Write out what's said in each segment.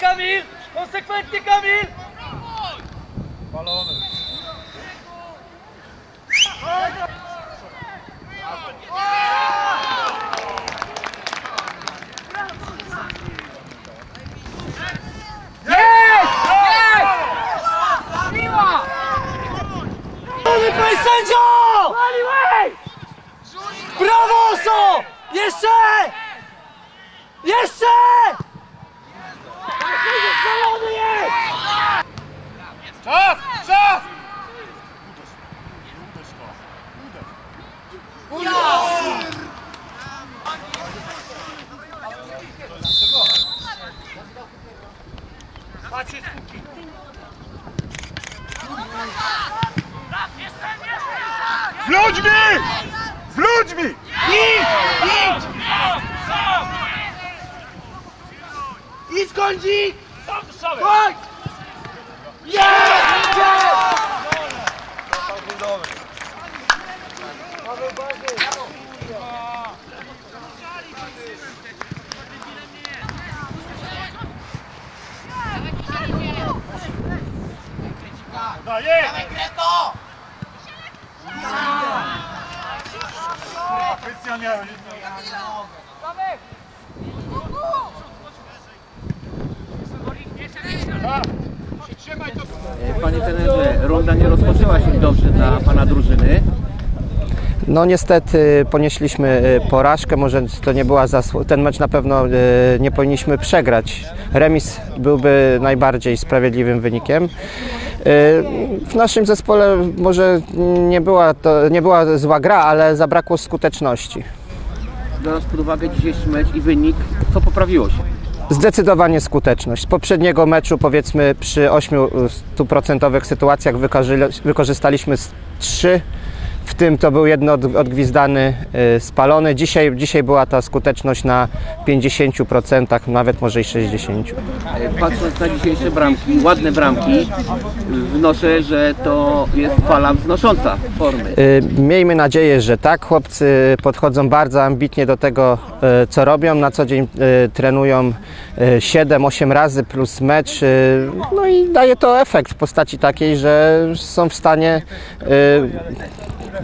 Kamil! Konsekwentnie Kamil! Balony. Brawo, Oso! Jeszcze! Jeszcze! Zalony jest! Czas! Czas! Macie skuki. Z ludźmi! Z ludźmi! Idź! Idź! Idź kądzik! Chodź! Jest! Jest! Daję! Krystian miał. Trzymaj to. Panie trenerze, runda nie rozpoczęła się dobrze dla pana drużyny. No niestety ponieśliśmy e, porażkę, może to nie była ten mecz na pewno e, nie powinniśmy przegrać. Remis byłby najbardziej sprawiedliwym wynikiem. E, W naszym zespole może nie była, to, nie była zła gra, ale zabrakło skuteczności. Biorąc pod uwagę dzisiejszy mecz i wynik, co poprawiło się? Zdecydowanie skuteczność. Z poprzedniego meczu powiedzmy przy 8% sytuacjach wykorzy- wykorzystaliśmy z 3 w tym to był jedno od- odgwizdany, y, spalony. Dzisiaj, dzisiaj była ta skuteczność na 50%, nawet może i 60%. E, Patrząc na dzisiejsze bramki, ładne bramki, wnoszę, że to jest fala wznosząca formy. Y, Miejmy nadzieję, że tak. Chłopcy podchodzą bardzo ambitnie do tego, y, co robią. Na co dzień trenują 7-8 razy plus mecz. No i daje to efekt w postaci takiej, że są w stanie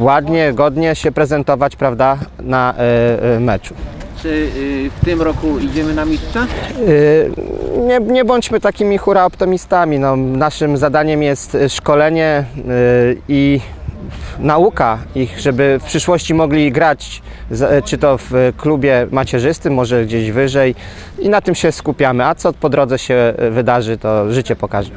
ładnie, godnie się prezentować prawda, na y, y, meczu. Czy y, w tym roku idziemy na mistrza? Y, Nie, nie bądźmy takimi hura optymistami. No, naszym zadaniem jest y, szkolenie y, i nauka ich, żeby w przyszłości mogli grać, z- czy to w klubie macierzystym, może gdzieś wyżej i na tym się skupiamy. A co po drodze się wydarzy, to życie pokaże.